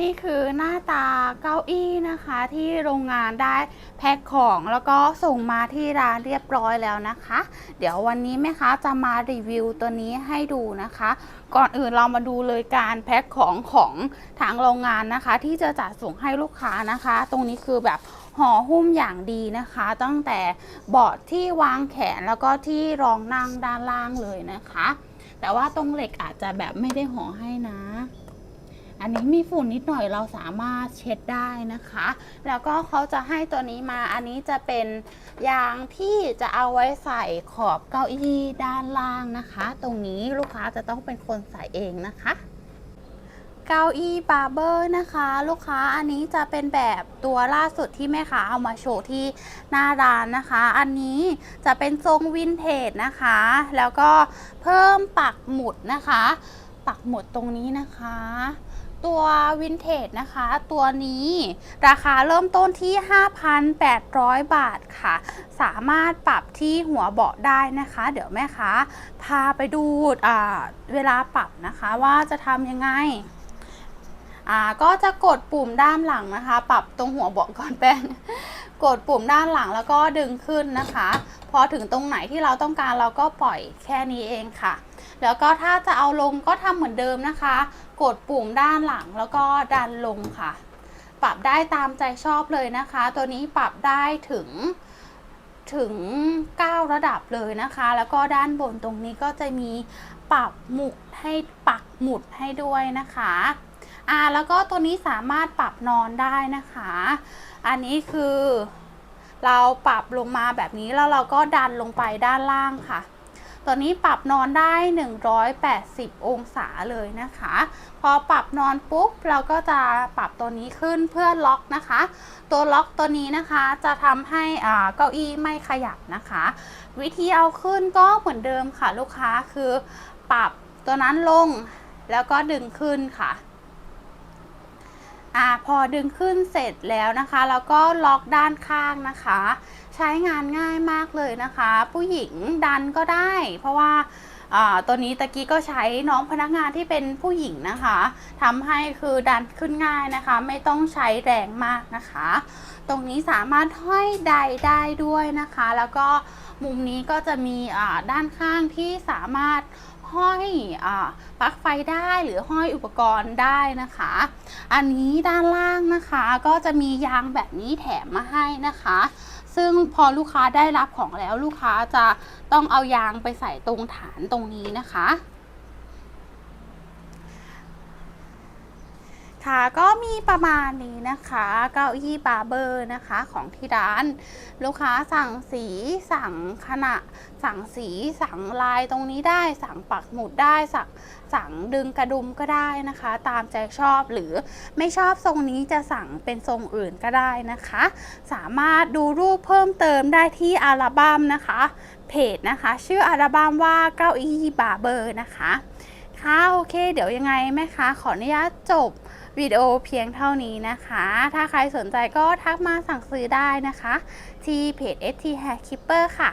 นี่คือหน้าตาเก้าอี้นะคะที่โรงงานได้แพ็คของแล้วก็ส่งมาที่ร้านเรียบร้อยแล้วนะคะ เดี๋ยววันนี้แม่ค้าจะมารีวิวตัวนี้ให้ดูนะคะ ก่อนอื่นเรามาดูเลยการแพ็คของของทางโรงงานนะคะ ที่จะจัดส่งให้ลูกค้านะคะ ตรงนี้คือแบบห่อหุ้มอย่างดีนะคะ ตั้งแต่เบาะที่วางแขนแล้วก็ที่รองนั่งด้านล่างเลยนะคะ แต่ว่าตรงเหล็กอาจจะแบบไม่ได้ห่อให้นะ อันนี้มีฝุ่นนิดหน่อยเราสามารถเช็ดได้นะคะ แล้วก็เขาจะให้ตัวนี้มาอันนี้จะเป็นยางที่จะเอาไว้ใส่ขอบเก้าอี้ด้านล่างนะคะ ตรงนี้ลูกค้าจะต้องเป็นคนใส่เองนะคะเก้าอี้บาร์เบอร์นะคะ ลูกค้าอันนี้จะเป็นแบบตัวล่าสุดที่แม่ค้าเอามาโชว์ที่หน้าร้านนะคะ อันนี้จะเป็นทรงวินเทจนะคะ แล้วก็เพิ่มปักหมุดนะคะ ปักหมุดตรงนี้นะคะ ตัววินเทจนะคะ ตัวนี้ราคาเริ่มต้นที่ 5,800 บาทค่ะ สามารถปรับที่หัวเบาะได้นะคะ เดี๋ยวแม่ค้าพาไปดูอ่าเวลาปรับนะคะว่าจะทำยังไงอ่าก็จะกดปุ่มด้านหลังนะคะ ปรับตรงหัวเบาะก่อนแป้งกดปุ่มด้านหลังแล้วก็ดึงขึ้นนะคะ พอถึงตรงไหนที่เราต้องการเราก็ปล่อยแค่นี้เองค่ะ แล้วก็ถ้าจะเอาลงก็ทำเหมือนเดิมนะคะ กดปุ่มด้านหลังแล้วก็ดันลงค่ะ ปรับได้ตามใจชอบเลยนะคะ ตัวนี้ปรับได้ถึงถึง 9 ระดับเลยนะคะ แล้วก็ด้านบนตรงนี้ก็จะมีปรับหมุดให้ปักหมุดให้ด้วยนะคะอ่าแล้วก็ตัวนี้สามารถปรับนอนได้นะคะ อันนี้คือเราปรับลงมาแบบนี้แล้วเราก็ดันลงไปด้านล่างค่ะ ตัวนี้ปรับนอนได้ 180 องศาเลยนะคะ พอปรับนอนปุ๊บเราก็จะปรับตัวนี้ขึ้นเพื่อล็อกนะคะ ตัวล็อกตัวนี้นะคะจะทำให้อ่าเก้าอี้ไม่ขยับนะคะ วิธีเอาขึ้นก็เหมือนเดิมค่ะลูกค้าคือปรับตัวนั้นลงแล้วก็ดึงขึ้นค่ะ อ่าพอดึงขึ้นเสร็จแล้วนะคะ แล้วก็ล็อกด้านข้างนะคะ ใช้งานง่ายมากเลยนะคะ ผู้หญิงดันก็ได้ เพราะว่าตัวนี้ตะกี้ก็ใช้น้องพนักงานที่เป็นผู้หญิงนะคะทำให้คือดันขึ้นง่ายนะคะ ไม่ต้องใช้แรงมากนะคะ ตรงนี้สามารถห้อยใดได้ด้วยนะคะ แล้วก็มุมนี้ก็จะมีด้านข้างที่สามารถ ห้อยอปลั๊กไฟได้หรือห้อยอุปกรณ์ได้นะคะ อันนี้ด้านล่างนะคะก็จะมียางแบบนี้แถมมาให้นะคะ ซึ่งพอลูกค้าได้รับของแล้วลูกค้าจะต้องเอายางไปใส่ตรงฐานตรงนี้นะคะ ค่ะก็มีประมาณนี้นะคะเก้าอี้บาร์เบอร์นะคะของที่ร้าน ลูกค้าสั่งสีสั่งขนาดสั่งสีสั่งลายตรงนี้ได้ สั่งปักหมุดได้สั่งสั่งดึงกระดุมก็ได้นะคะ ตามใจชอบหรือไม่ชอบทรงนี้จะสั่งเป็นทรงอื่นก็ได้นะคะ สามารถดูรูปเพิ่มเติมได้ที่อัลบั้มนะคะเพจนะคะ ชื่ออัลบั้มว่าเก้าอี้บาร์เบอร์นะคะ ค่ะโอเค เดี๋ยวยังไงแม่ค้าขออนุญาตจบวิดีโอเพียงเท่านี้นะคะ ถ้าใครสนใจก็ทักมาสั่งซื้อได้นะคะ ที่เพจ ST Hair Keeper ค่ะ